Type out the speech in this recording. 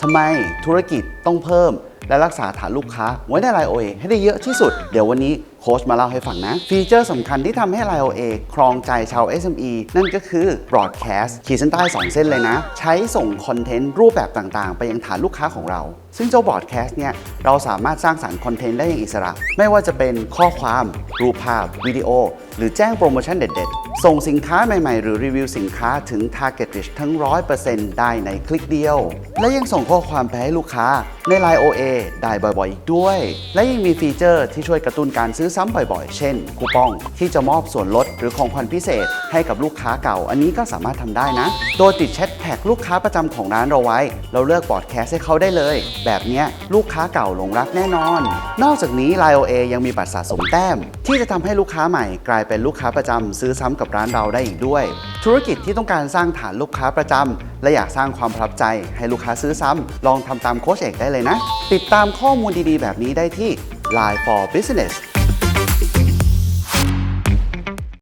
ทำไมธุรกิจต้องเพิ่ม และรักษาฐานลูกค้าไว้ในไลโอเอให้ได้เยอะที่สุด เดี๋ยววันนี้โค้ชมาเล่าให้ฟังนะ ฟีเจอร์สำคัญที่ทำให้ LIOA ครองใจชาว SME นั่นก็คือ broadcast ขีดเส้นใต้ 2 เส้นเลยนะ ใช้ส่งคอนเทนต์รูปแบบต่างๆ ไปยังฐานลูกค้าของเรา ซึ่งเจ้า broadcast เนี่ย เราสามารถสร้างสรรค์คอนเทนต์ได้อย่างอิสระ ไม่ว่าจะเป็นข้อความ รูปภาพ วิดีโอ หรือแจ้งโปรโมชั่นเด็ดๆ ส่งสินค้าใหม่ๆ หรือรีวิวสินค้าถึง target rich ทั้ง 100%ได้ในคลิกเดียว และยังส่งข้อความไปให้ลูกค้าใน Line OA ได้บ่อยๆอีกด้วย และยังมีฟีเจอร์ที่ช่วยกระตุ้นการซื้อซ้ำบ่อยๆ เช่น คูปองที่จะมอบส่วนลดหรือของขวัญพิเศษให้กับลูกค้าเก่า อันนี้ก็สามารถทำได้นะ โดยติดแชทแท็กลูกค้าประจำของร้านเราไว้ เราเลือกบอดแคสให้เขาได้เลย แบบนี้ลูกค้าเก่าหลงรักแน่นอน นอกจากนี้ Line OA ยังมีบัตรสะสมแต้ม ที่จะทำให้ลูกค้าใหม่กลายเป็นลูกค้าประจำซื้อซ้ำกับร้านเราได้อีกด้วย ธุรกิจที่ต้องการสร้างฐานลูกค้าประจำและอยากสร้างความประทับใจ ให้ลูกค้าซื้อซ้ำลองทำตามโค้ชเอกได้เลยนะ ติดตามข้อมูลดีๆ แบบนี้ได้ที่ Line for Business